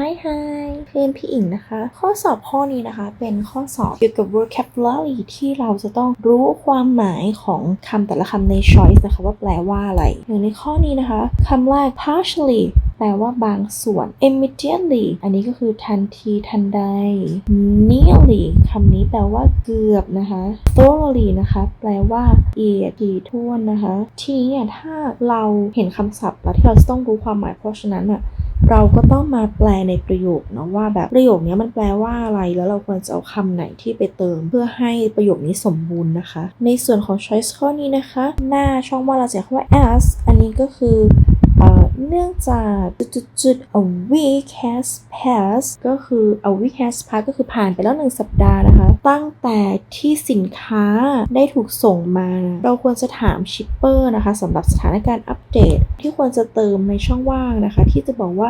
Hi Hi เพื่อนพี่อิงนะคะ ข้อสอบข้อนี้นะคะ เป็นข้อสอบเกี่ยวกับ vocabulary ที่เราจะต้องรู้ความหมายของคำแต่ละคำใน choice นะคะ ว่าแปลว่าอะไร อย่างในข้อนี้นะคะคำแรก partially แปลว่าบางส่วน immediately อันนี้ก็คือทันทีทันใด nearly คำนี้แปลว่าเกือบนะคะ thoroughly นะคะ แปลว่าละเอียดถี่ถ้วนนะคะ ทีนี้เนี่ยถ้าเราเห็นคำศัพท์แล้วที่เราต้องรู้ความหมายเพราะฉะนั้นอะ เราก็ต้องมาแปลในประโยคเนาะว่าแบบประโยคนี้มันแปลว่าอะไร แล้วเราควรจะเอาคำไหนที่ไปเติม เพื่อให้ประโยคนี้สมบูรณ์นะคะ ในส่วนของ choice ข้อนี้นะคะ หน้าช่องว่างเราจะใช้คำว่า as อันนี้ก็คือ เนื่องจากจุดๆ a week has passed ก็คือ a week has passed ก็คือผ่านไปแล้วหนึ่งสัปดาห์นะคะ ตั้งแต่ที่สินค้าได้ถูกส่งมา เราควรจะถามชิปเปอร์นะคะสำหรับสถานการณ์อัปเดต ที่ควรจะเติมในช่องว่างนะคะ ที่จะบอกว่า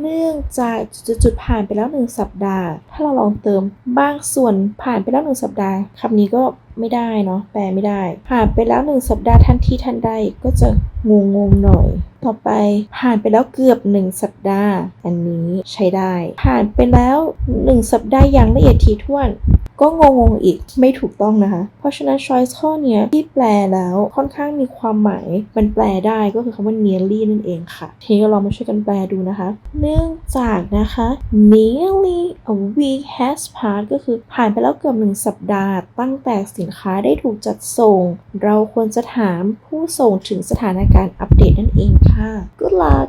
เนื่องจากจุดๆผ่านไปแล้วหนึ่งสัปดาห์ ถ้าเราลองเติมบางส่วนผ่านไปแล้วหนึ่งสัปดาห์คำนี้ก็ไม่ได้เนาะแปลไม่ได้ ผ่านไปแล้วหนึ่งสัปดาห์ทันทีทันใดก็จะงงงงหน่อย ต่อไปผ่านไปแล้วเกือบหนึ่งสัปดาห์ อันนี้ใช้ได้ ผ่านไปแล้วหนึ่งสัปดาห์อย่างละเอียดถี่ถ้วน ก็งงๆอีกไม่ถูกต้องนะคะ เพราะฉะนั้น choice ข้อนี้ที่แปลแล้วค่อนข้างมีความหมายมันแปลได้ก็คือคำว่า nearly นั่นเองค่ะ ทีนี้เรามาช่วยกันแปลดูนะคะ เนื่องจากนะคะ nearly a week has passed ก็คือผ่านไปแล้วเกือบหนึ่งสัปดาห์ตั้งแต่สินค้าได้ถูกจัดส่ง เราควรจะถามผู้ส่งถึงสถานการณ์อัปเดตนั่นเองค่ะ good luck